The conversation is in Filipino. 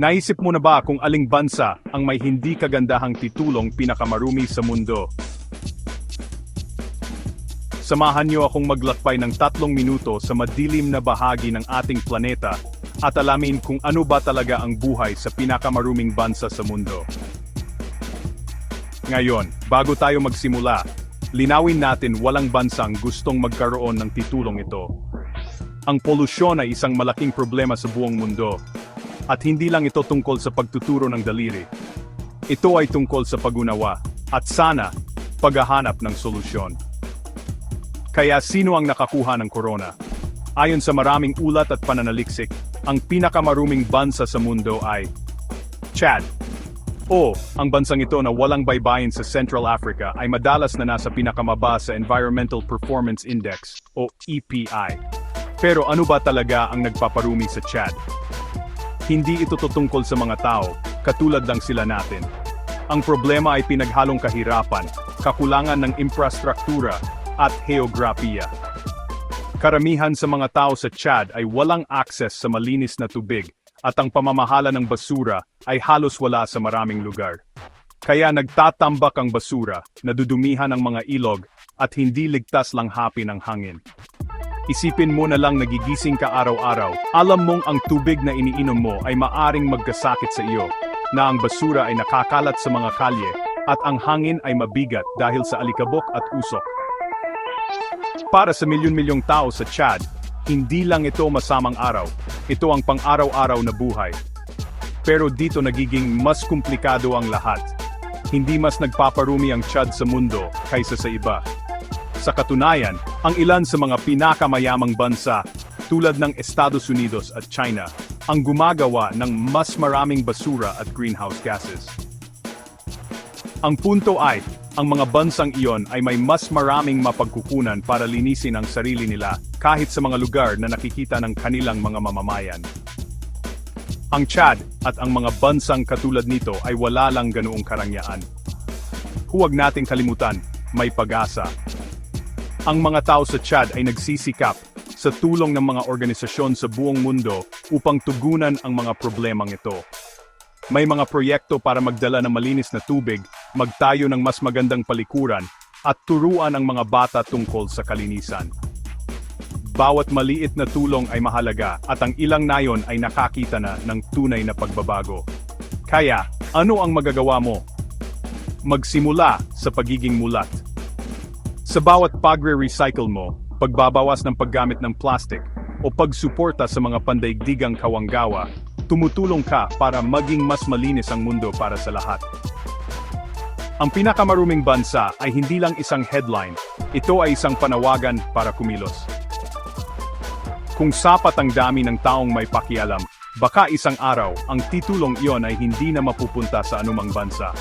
Naisip mo na ba kung aling bansa ang may hindi kagandahang titulong pinakamarumi sa mundo? Samahan niyo akong maglakbay ng tatlong minuto sa madilim na bahagi ng ating planeta at alamin kung ano ba talaga ang buhay sa pinakamaruming bansa sa mundo. Ngayon, bago tayo magsimula, linawin natin walang bansang gustong magkaroon ng titulong ito. Ang polusyon ay isang malaking problema sa buong mundo. At hindi lang ito tungkol sa pagtuturo ng daliri. Ito ay tungkol sa pagunawa, at sana, paghahanap ng solusyon. Kaya sino ang nakakuha ng corona? Ayon sa maraming ulat at pananaliksik, ang pinakamaruming bansa sa mundo ay Chad. O, ang bansang ito na walang baybayin sa Central Africa ay madalas na nasa pinakamaba sa Environmental Performance Index o EPI. Pero ano ba talaga ang nagpaparumi sa Chad? Hindi ito tutungkol sa mga tao, katulad lang sila natin. Ang problema ay pinaghalong kahirapan, kakulangan ng infrastruktura, at geografiya. Karamihan sa mga tao sa Chad ay walang access sa malinis na tubig at ang pamamahala ng basura ay halos wala sa maraming lugar. Kaya nagtatambak ang basura, nadudumihan ang mga ilog, at hindi ligtas lang hapi ng hangin. Isipin mo na lang nagigising ka araw-araw, alam mong ang tubig na iniinom mo ay maaring magkasakit sa iyo, na ang basura ay nakakalat sa mga kalye, at ang hangin ay mabigat dahil sa alikabok at usok. Para sa milyon-milyong tao sa Chad, hindi lang ito masamang araw, ito ang pang-araw-araw na buhay. Pero dito nagiging mas komplikado ang lahat. Hindi mas nagpaparumi ang Chad sa mundo kaysa sa iba. Sa katunayan, ang ilan sa mga pinakamayamang bansa, tulad ng Estados Unidos at China, ang gumagawa ng mas maraming basura at greenhouse gases. Ang punto ay, ang mga bansang iyon ay may mas maraming mapagkukunan para linisin ang sarili nila kahit sa mga lugar na nakikita ng kanilang mga mamamayan. Ang Chad at ang mga bansang katulad nito ay wala lang ganoong karangyaan. Huwag nating kalimutan, may pag-asa. Ang mga tao sa Chad ay nagsisikap sa tulong ng mga organisasyon sa buong mundo upang tugunan ang mga problemang ito. May mga proyekto para magdala ng malinis na tubig, magtayo ng mas magandang palikuran, at turuan ang mga bata tungkol sa kalinisan. Bawat maliit na tulong ay mahalaga at ang ilang nayon ay nakakita na ng tunay na pagbabago. Kaya, ano ang magagawa mo? Magsimula sa pagiging mulat. Sa bawat pagre-recycle mo, pagbabawas ng paggamit ng plastic, o pagsuporta sa mga pandaigdigang kawanggawa, tumutulong ka para maging mas malinis ang mundo para sa lahat. Ang pinakamaruming bansa ay hindi lang isang headline, ito ay isang panawagan para kumilos. Kung sapat ang dami ng taong may pakialam, baka isang araw ang titulong iyon ay hindi na mapupunta sa anumang bansa.